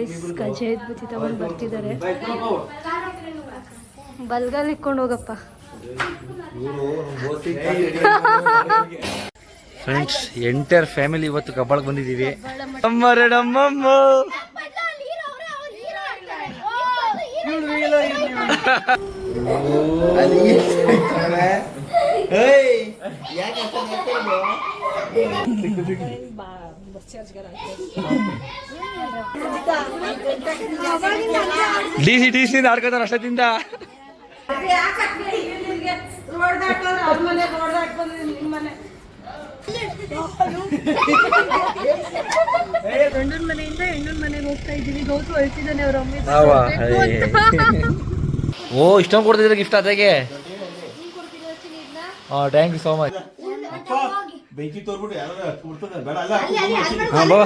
Guys ಕಜ್ಜಾಯದ ಬುತ್ತಿ ತಗೊಂಡು ಬರ್ತಿದ್ದಾರೆ. ಬಲ್ಗಲ್ ಇಕ್ಕೊಂಡು ಹೋಗಪ್ಪ. ಫ್ರೆಂಡ್ಸ್ ಎಂಟೈರ್ ಫ್ಯಾಮಿಲಿ ಇವತ್ತು ಕಬ್ಬಾಳಕ್ಕೆ ಬಂದಿದ್ದೀವಿ. ಅಮ್ಮರಡಮ್ಮಮ್ಮ ಡಿ ಸಿ ಡಿ ಸಿ ಆಡ್ಕೊತಾರ ಅಷ್ಟೊತ್ತಿಂದ. ಗಂಡನ ಮನೆಯಿಂದ ಹೆಣ್ಣನ ಮನೆಗೆ ಹೋಗ್ತಾ ಇದ್ದೀವಿ. ಗೌತು ಅಳ್ತಿದ್ದಾನೆ ಅವ್ರ ಅಮ್ಮ ಓ ಇಷ್ಟೊಂದು ಕೊಡ್ತಿದ್ರೆ ಗಿಫ್ಟ್ ಅದಕ್ಕೆ ಹಾಂ ಥ್ಯಾಂಕ್ ಯು ಸೋ ಮಚ್ ಬೆಂಕಿ ತೋರ್ಬಿಟ್ಟು ಯಾರು ಕೊಡ್ತದೆ ಬೇಡ ಅಲ್ಲ ಹಾಂ ಬಾ.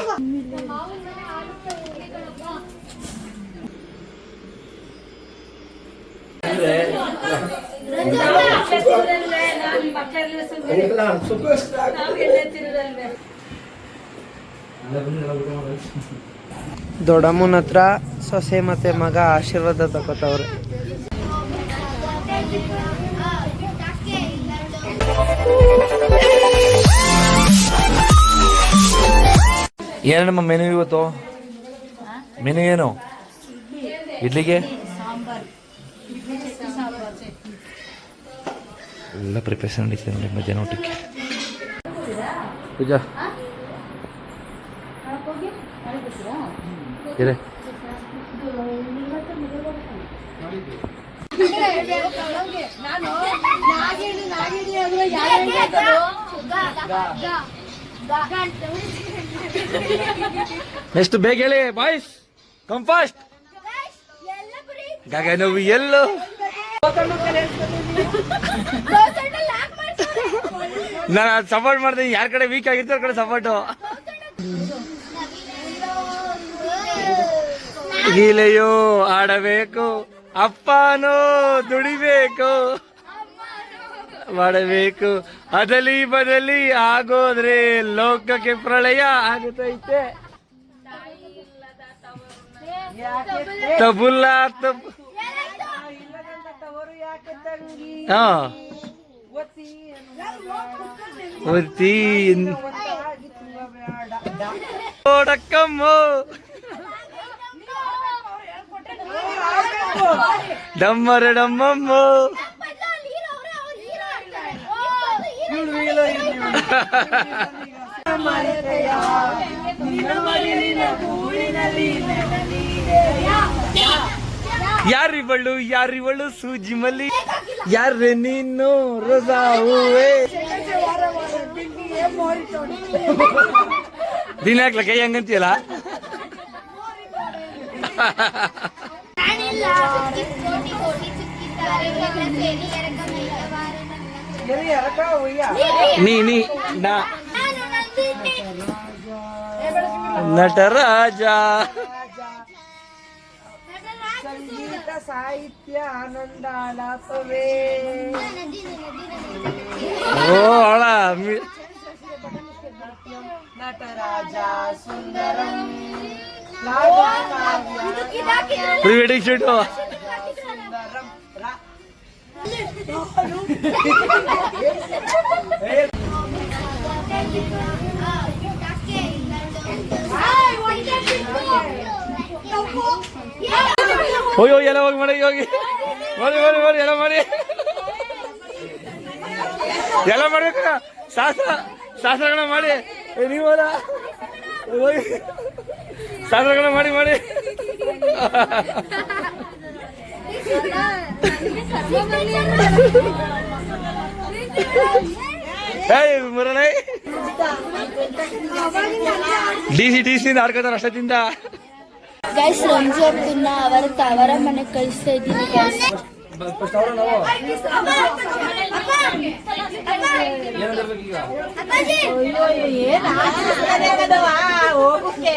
ದೊಡ್ಡಮ್ಮನ ಹತ್ರ ಸೊಸೆ ಮತ್ತೆ ಮಗ ಆಶೀರ್ವಾದ ತಗೋತವ್ರೆ. ಏನಮ್ಮ ಮೆನು ಇವತ್ತು? ಮೆನು ಏನು? ಇಡ್ಲಿಗೆ? ಎಲ್ಲ ಪ್ರಿಪರೇಷನ್ ನಡೀತಿದೆ ನೋಡಿ ಮಧ್ಯಾಹ್ನ ಊಟಕ್ಕೆ. ಪೂಜಾ. ಇದೆ ನೆಕ್ಸ್ಟ್ ಬೇಗ ಹೇಳಿ ಬಾಯ್ಸ್ ಕಮ್ ಫಾಸ್ಟ್ ಗಗನವು ಎಲ್ಲೋ. ನಾನು ಅದು ಸಪೋರ್ಟ್ ಮಾಡ್ತೀನಿ ಯಾರ ಕಡೆ ವೀಕ್ ಆಗಿರ್ತಾರೆ ಕಡೆ ಸಪೋರ್ಟು ಗೀಲೆಯೋ ಆಡಬೇಕು. ಅಪ್ಪನೋ, ದುಡಿಬೇಕು. ಮಾಡಬೇಕು. ಅದಲಿ ಬದಲಿ ಆಗೋದ್ರೆ ಲೋಕಕ್ಕೆ ಪ್ರಳಯ ಆಗುತ್ತೈತೆ. ತಬುಲ್ಲ ತಬ್ ಹಾ. ಒತ್ತಿ ಡಮ್ಮರ ಡಮ್ಮಮ್ಮ. ಯಾರಿವಳು ಯಾರಿವಳು ಸೂಜಿ ಮಲ್ಲಿ ಯಾರ್ರೆ ನೀನು ರೋಜಾ ಹೂವೆ ದಿನ ಹಾಕ್ಲ ಕೈ ಹಂಗಂತೀಯಲ್ಲ ನಾನಿಲ್ಲ ಕೋಟಿ ಕೋಟಿ ಚುಕ್ಕಿದ್ದಾರೆ ಸೇರಿ ಎರಕಮೈಲವಾರ ನನ್ನ ನೀ ನೀ ನಾ. ನಟರಾಜ. ಸಂಗೀತ ಸಾಹಿತ್ಯ ಆನಂದ ಲಾಪವೇ ಓ ಅಳ Nataraja Sundaram. Pre wedding shoot. ಹೋಗಿ ಹೋಗಿ ಎಲ್ಲ ಹೋಗಿ ಮಾಡಿ ಹೋಗಿ. ಮಾಡಿ ಮಾಡಿ ಮಾಡಿ ಎಲ್ಲ ಮಾಡಿ. ಎಲ್ಲ ಮಾಡ್ಬೇಕು ಶಾಸ್ತ್ರ ಶಾಸ್ತ್ರಗಳನ್ನ ಮಾಡಿ. ಏ, ನೀವು ಅಲ್ಲ ಹೋಗಿ. ಶಾಸ್ತ್ರಗಳನ್ನ ಮಾಡಿ ಮಾಡಿ. ಮುರಳೆ ಡಿ ಸಿ ಡಿ ಸಿ ಆಡ್ಕೋತಾರೆ ಅಷ್ಟೊತ್ತಿಂದ ಗೈಸ್ ರಂಜು ಅವ್ರನ್ನ ಅವರ ತವರ ಮನೆ ಕಳಿಸ್ತಾ ಇದ್ದೀನಿ ಹೋಗಕ್ಕೆ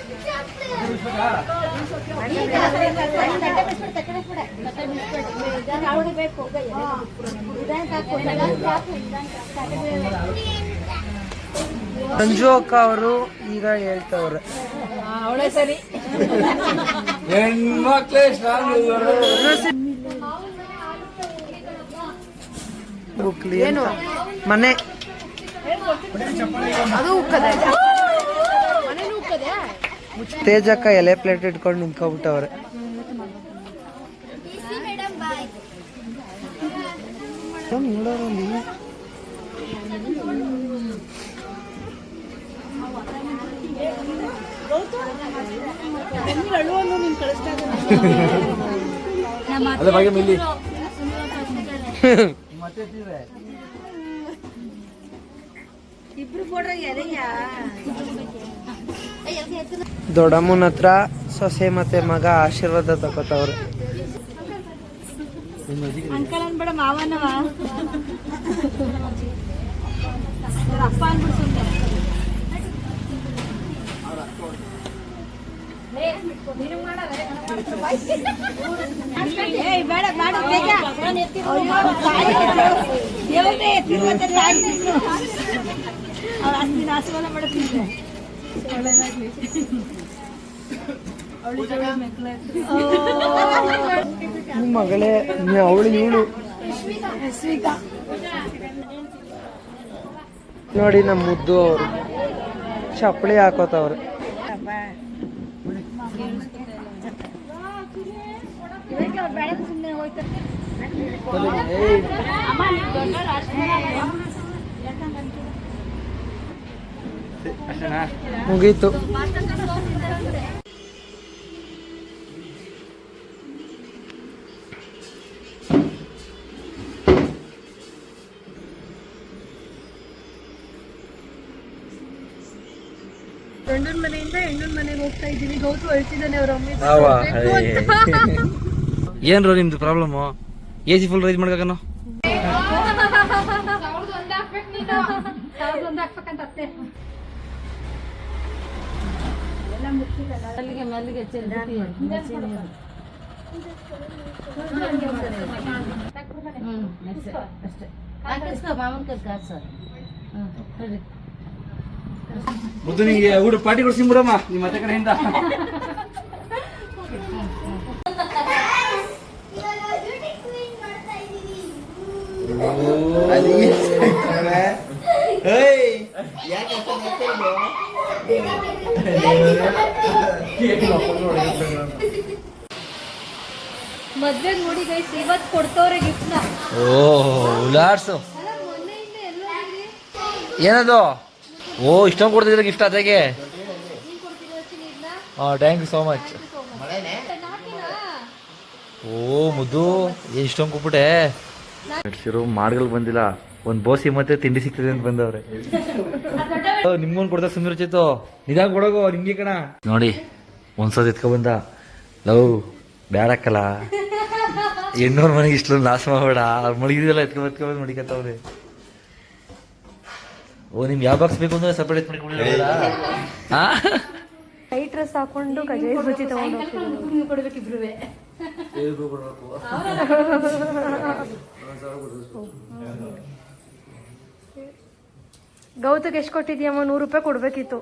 ತಟ್ಟೆ ಮಂಜು ಅಕ್ಕ ಅವರು ಈಗ ಹೇಳ್ತವ್ರೆ. ಹೆಣ್ಮಕ್ಳೇ ಸ್ಟ್ರಾಂಗ್ ಬುಕ್ಲಿ ಏನು? ಮನೆ. ತೇಜಕ್ಕ ಎಲೆ ಪ್ಲೇಟ್ ಇಟ್ಕೊಂಡು ನಿಂತ್ಕೊಬಿಟ್ಟವ್ರೆ ಮೇಡಮ್ ದೊಡ್ಡಮ್ಮನ ಹತ್ರ ಸೊಸೆ ಮತ್ತೆ ಮಗ ಆಶೀರ್ವಾದ ತಗೋತವ್ರೆ. ಆಶೀರ್ವಾದ ಮಾಡುತ್ತಿದ್ದೆ ನೀ ಮಗಳೇ ಅವಳು ಇವಳು. ನೋಡಿ ನಮ್ಮ ಮುದ್ದು ಅವರು. ಚಪ್ಪಲಿ ಹಾಕೋತವ್ರೆ. ಮುಗೀತು ಗಂಡನ ಮನೆಯಿಂದ ಹೆಣ್ಣನ್ ಮನೆಗೆ ಹೋಗ್ತಾ ಇದೀವಿ ಗೌತು ಅಳ್ತಿದ್ದಾನೆ ಅವ್ರ ಅಮ್ಮ ಏನ್ರೋ ನಿಮ್ದು problem A C full raise ಮಾಡ್ಕನು ಮುದ್ದು ನಿಂಗೆ ಊಟ ಪಾರ್ಟಿ ಕೊಡ್ಸಿ ಬಿಡಮ್ಮ ನಿಮ್ಮ ಮತ್ತೆ ಕಡೆಯಿಂದ ಮದ್ವೆಗ್ ನೋಡಿ ಗೈಸ್ ಇವತ್ತು ಕೊಡ್ತವ್ರೆ ಗಿಫ್ಟ್ನ ಓ ಉಲಾಡ್ಸು ಏನದು? ಓ ಇಷ್ಟೊಂದು ಕೊಡ್ತಿದ್ರೆ ಗಿಫ್ಟ್ ಅದಕ್ಕೆ ಹಾಂ ಥ್ಯಾಂಕ್ ಯು ಸೋ ಮಚ್ ಓ ಮುದ್ದು ಇಷ್ಟೊಂದು ಕೊಟ್ಬಿಟ್ಟೆ? ನಡ್ಸಿರೋ ಮಾಡ್ಗಳು ಬಂದಿಲ್ಲ. ಒಂದು ಬೋಸಿ ಮತ್ತೆ ತಿಂಡಿ ಸಿಗ್ತದೆ ಅಂತ ಬಂದವ್ರೆ. ನಿಮ್ಗೊಂದು ಕೊಡ್ತಾ ಸುಮ್ಮನೆ ಚಿತ್ತು ನಿಧಾನ ಕೊಡೋಗು ನಿಮ್ಗೆ ಕಣ. ನೋಡಿ ಒಂದ್ಸತಿ ಎತ್ಕೊ ಬಂದ ಲವ್ ಬ್ಯಾಡಕ್ಕಲ್ಲ. ಎಣ್ಣೂರ್ ಮನೆಗೆ ಇಷ್ಟೊಂದು ನಾಶ ಮಾಡಬೇಡ. ಅವ್ರು ಮಡಗಿದೆಲ್ಲ ಎತ್ಕೊ ಎತ್ಕೊಬಂದು ಮಡಿಕತ್ತವ್ರೆ ಓ ನಿಮ್ಗೆ ಯಾವ ಬಾಕ್ಸ್ ಬೇಕು ಅಂದ್ರೆ ಸಪ್ರೇಟ್ ಮಾಡ್ಕೊಂಡಿಲ್ಲ ಟೈಟ್ ಡ್ರೆಸ್ ಹಾಕೊಂಡು ಕಜಾಯಿ ಬಜ್ಜಿ ತಗೊಂಡು ಕೊಡ್ಬೇಕಿಬ್ರುವೆ ಗೌತಕ್ಕೆ ಎಷ್ಟು ಕೊಟ್ಟಿದ್ಯಮ್ಮ? ನೂರು ರೂಪಾಯಿ ಕೊಡ್ಬೇಕಿತ್ತು.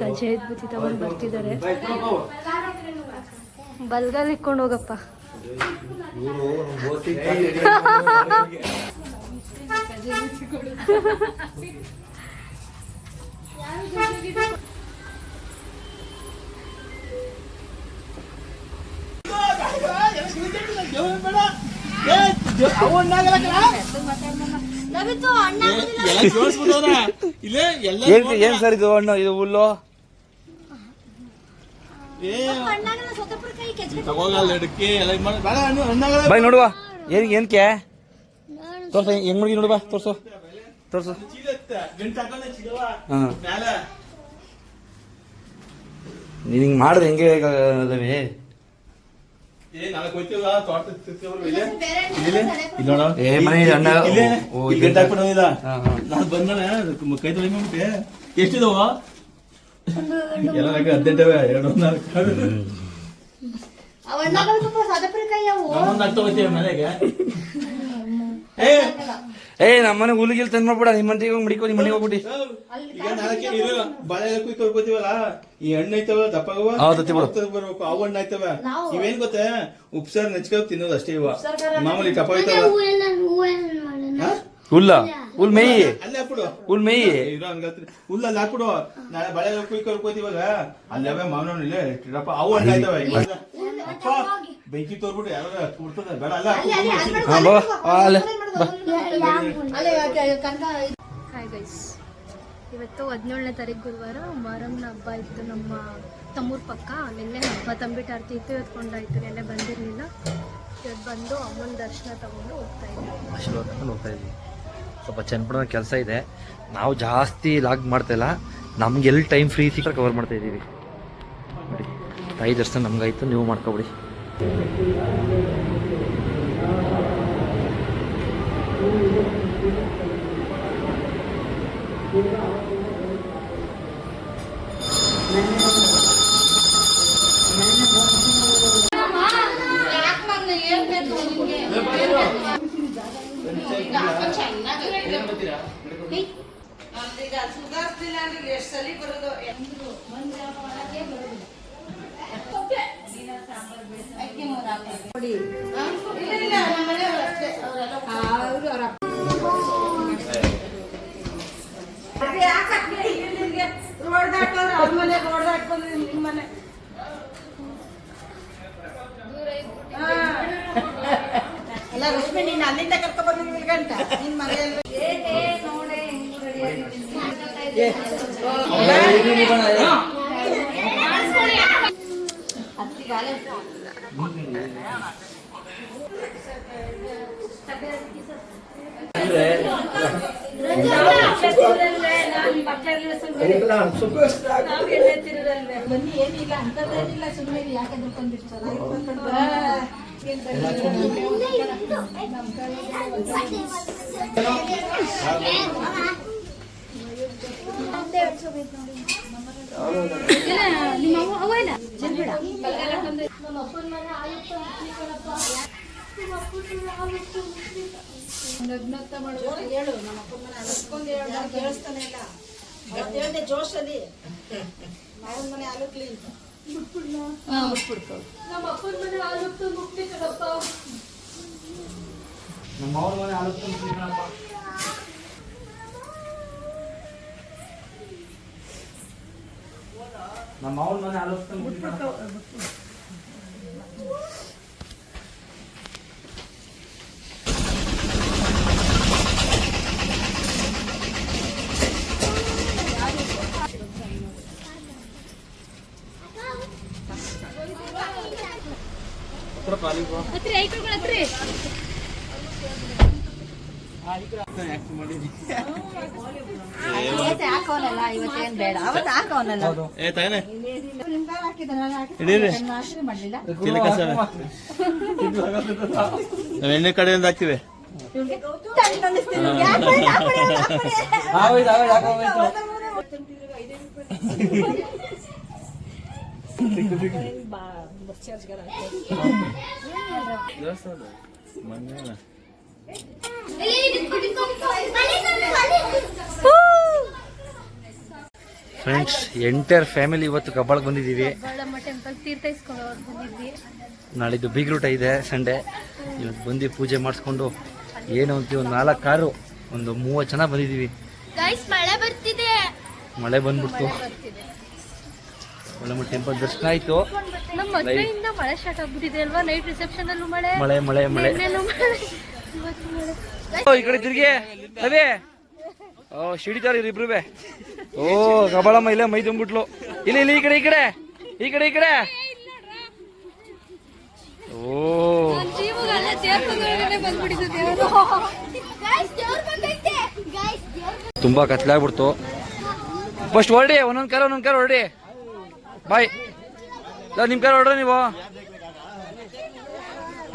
ಕಜಾಯಿ ಬಜ್ಜಿ ತಗೊಂಡು ಬರ್ತಿದ್ದಾರೆ. ಬಲ್ಗಲ್ ಇಕ್ಕೊಂಡು ಹೋಗಪ್ಪ ರವಿತು ಅಣ್ಣ ಎಲ್ಲ ಜೋಡಿಸ್ಬಿಟ್ಟವ್ರೆ ಇಲ್ಲೇ ಎಲ್ಲ ಏನ್ ಏನ್ ಸರ್ ಇದು ಹಣ್ಣು? ಇದು ಹುಲ್ಲು? ಬಾಯ್ ನೋಡುವ. ಏನ್ ಏನ್ಕೆ? ತೋರ್ಸ ಹೆಂಗ್ ಮುಗಿ ನೋಡುವ? ತೋರ್ಸು. ತೋರ್ಸು. ಹಾ ನೀನ್ ಮಾಡಿದ್ರೆ ಹೆಂಗೆ ಅಲ್ಲವೇ ಏ ಮನೆ ಅಣ್ಣ. ಇಲ್ಲೇ ಓ, ಗಂಟು ಹಾಕ್ಬಿಡೋದಿಲ್ಲ ಹಾ, ಹಾ. ನಾನು ಬಂದನೆ ಕೈ ತೊಳಿ ಮಾಡ್ಬಿಟ್ಟೆ ಎಷ್ಟಿದಾವ? ಎಲ್ಲ ನನಗೆ ಹದಿನೆಂಟವೆ ಎರಡು ನಾಲ್ಕು. ನಾವೊಂದು ಮನೆಗೆ. ಏ ಏ ನಮ್ಮನೆ ಹುಲಿಗಿಲ್ ತಂದ್ ಮಾಡ್ಬಿಡ ನಿಮ್ಮ ಮನೆಗೆ ಹೋಗಿ ಮಡಿಕೋ ನಿಮ್ಮ ಮನೆಗೆ ಹೋಗ್ಬಿಡಿ. ಈಗ ನಾಲ್ಕೆ ಇರು ಬಾಳೆ ಕುಯ್ ಕೊಡ್ಕೋತೀವಲ್ಲ ಈ ಹಣ್ಣು ಐತವ ದಪ್ಪಗವ ಹೌದು, ಬರ್ಬೇಕು ಅವು ಹಣ್ಣು ಐತವ ಇವೇನ್ ಗೊತ್ತಾ? ಉಪ್ಸಾರ್ ನೆಚ್ಕೊ ತಿನ್ನೋದು ಅಷ್ಟೇ ಇವ. ಮಾಮೂಲಿ ಟಪ ಐತವ ಹಾ? ಹುಲ್ಲ. ಹುಲ್ ಮೇಯಿ ಅಲ್ಲೇ ಹಾಕ್ಬಿಡು ಹುಲ್ ಮೇಯಿ ಇರೋ ಹಂಗತ್ರಿ ಹಾಕ್ಬಿಡು ನಾಳೆ ಬಳೆ ಅಲ್ಲವೇ ಇಲ್ಲೇ ಇಟ್ಟಿರಪ್ಪ ಅವು ಅಂತ ಅಪ್ಪ ಬೆಂಕಿ ತೋರ್ಬಿಟ್ಟು ಯಾರು ಬೇಡ ಅಲ್ಲ ಹಾ ಬಾ ಆ, ಅಲ್ಲೇ ಬಾ ಅಲ್ಲೇ ಕನಕ ಹಾಯ್ ಗೈಸ್ ಇವತ್ತು ಹದಿನೇಳನೇ ತಾರೀಕು ಗುರುವಾರ ಮಾರಮ್ಮನ ಹಬ್ಬ ಇತ್ತು ನಮ್ಮ ತಮ್ಮೂರ್ ಪಕ್ಕ ನಿನ್ನೆ ಹಬ್ಬ ತಂಬಿಟ್ಟು ಆರ್ತಿ ಇತ್ತು ಇವತ್ತು ಕೊಂಡಾಯ್ತು ನಿನ್ನೆ ಬಂದಿರಲಿಲ್ಲ ಇವತ್ತು ಬಂದು ಅಮ್ಮನ ದರ್ಶನ ತಗೊಂಡು ಹೋಗ್ತಾ ಇದ್ದೀವಿ ಹೋಗ್ತಾ ಇದೀವಿ ಸ್ವಲ್ಪ ಚನ್ನಪಟ್ಟಣ ಕೆಲಸ ಇದೆ. ನಾವು ಜಾಸ್ತಿ ಲಾಗ್ ಮಾಡ್ತಾ ಇಲ್ಲ. ನಮ್ಗೆ ಎಲ್ಲಿ ಟೈಮ್ ಫ್ರೀ ಸಿಕ್ಕ ಕವರ್ ಮಾಡ್ತಾ ಇದ್ದೀವಿ. ನೋಡಿ, ತಾಯಿ ದರ್ಶನ ನಮ್ಗಾಯ್ತು, ನೀವು ಮಾಡ್ಕೊಬಿಡಿ. ರೋಡ್ ದಾಟೋರು ಅವ್ರ ಮನೆ ರೋಡ್ ದಾಟ್ಕೊಂಡು ನಿಮ್ಮ ಮನೆ? ಅಲ್ಲ ರಶ್ಮಿ ನೀನ್ ಅಲ್ಲಿಂದ ಕರ್ಕೊಂಡ್ ಬಂದಿದ್ವಿ ಗಂಟ. ನಿನ್ ಮನೆಯಲ್ಲಿ ಬನ್ನಿ ಏನಿಲ್ಲ ಅಂತದೇನಿಲ್ಲ ಸುಮ್ಮನೆ ಯಾಕೆ ದುಡ್ಕೊಂಡಿರ್ತಾರ ಹೇಳು ನಮ್ಮ ಅಪ್ಪನ ಮನೆ ಇಲ್ಲ ಮನೆ ಆಲುಕ್ಲಿ ಅಂತ ನಮ್ಮ ಅಪ್ಪನ ಮನೆ ಆಲುಕ್ತ ಮುಕ್ತಿ ಕಡಪ್ಪ ನಮ್ಮ ಅವ್ರ ಮನೆ ಆಲೋಚನೆ ನಮ್ಮ ಅವನ ಮನೆ ಆಲೋಚನೆ ಹತ್ರ ಐಕಳ್ಗಳು ಹತ್ರ ಬೇಡ ಅವತ್ತು ಹಾಕೋನಲ್ಲ ಏ ತಾನೇ ನಿಮ್ಗಾರ ಹಾಕಿದ್ದಾನಲ್ಲ ಹಿಡೀರಿ ನನ್ನ ಆಶ್ರಯ ಮಾಡ್ಲಿಲ್ಲ ಚಿಲಕ ಸರ್ ನಾವು ಎಣ್ಣೆ ಕಡೆಯಿಂದ ಹಾಕ್ತಿವಿ ತಣ್ಣಗೆ ಅನ್ನಿಸ್ತಿಲ್ಲ. ಯಾಕ್ ಬೇಡ, ಯಾಕ್ ಬೇಡ, ಯಾಕ್ ಬೇಡ? ಆಗೋಯ್ತು ಆಗೋಯ್ತು ಆಗೋಯ್ತು ಫ್ರೆಂಡ್ಸ್ ಎಂಟೈರ್ ಫ್ಯಾಮಿಲಿ ಇವತ್ತು ಕಬ್ಬಾಳಕ್ಕೆ ಬಂದಿದ್ದೀವಿ. ನಾಳಿದ್ದು ಬೀಗ್ರೂಟ ಇದೆ ಸಂಡೇ. ಇವತ್ತು ಬಂದು ಪೂಜೆ ಮಾಡಿಸ್ಕೊಂಡು ಏನು ಅಂತೀವಿ ಒಂದು ನಾಲ್ಕು ಕಾರು ಒಂದು ಮೂವತ್ತು ಜನ ಬಂದಿದ್ದೀವಿ. ಮಳೆ ಬಂದ್ಬಿಡ್ತು. ಒಳ್ಳೆ ಟೆಂಪಲ್ ದರ್ಶನ ಆಯ್ತು. ಮಳೆ ಸ್ಟಾರ್ಟ್ ಆಗ್ಬಿಟ್ಟಿದೆ ಅಲ್ವಾ? ನೈಟ್ ರಿಸೆಪ್ಷನ್ ಅಲ್ಲೂ ಮಳೆ. ಮಳೆ ಮಳೆ ಈ ಕಡೆ ತಿರ್ಗಿ. ರವಿ ಓ ಶಿಡಿತಾರ ಇಬ್ರು ಓ ಕಬಳಮ್ಮ ಇಲ್ಲೇ ಮೈ ತುಂಬಿಟ್ಲು. ಇಲ್ಲಿ ಇಲ್ಲಿ ಈ ಕಡೆ ಈ ಕಡೆ. ಈ ಕಡೆ ಈ ಕಡೆ. ಓ. ತುಂಬಾ ಕತ್ಲಾಗ್ಬಿಡ್ತು ಫಸ್ಟ್ ಹೊರಡಿ ಒಂದೊಂದ್ ಕಾಲ ಒಂದೊಂದ್ ಕಾಲ ಹೊರಡಿ. ಬಾಯ್. ನಿಮ್ ಕಾಲ ಹೊರಡ್ರಿ ನೀವು.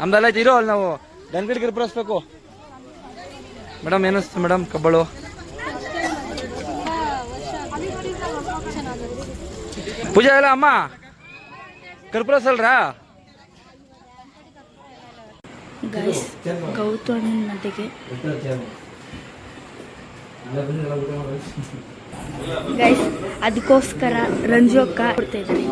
ನಮ್ದಲ್ಲ ಇರೋ ಅಲ್ಲಿ ನಾವು. ಗನ್ಗಡಿ ಗಿರ್ಪಡಿಸ್ಬೇಕು ಮೇಡಮ್ ಏನಿಸ್ತು ಮೇಡಮ್ ಕಬ್ಬಳು? ಪೂಜಾ ಎಲ್ಲ ಅಮ್ಮ? ಕರ್ಪೂರಸಲ್ರಾ ಗೈಸ್ ಗೈಸ್ ಅದಕ್ಕೋಸ್ಕರ ರಂಜು ಅಕ್ಕ ಕೊಡ್ತಾ ಇದ್ದಾರೆ.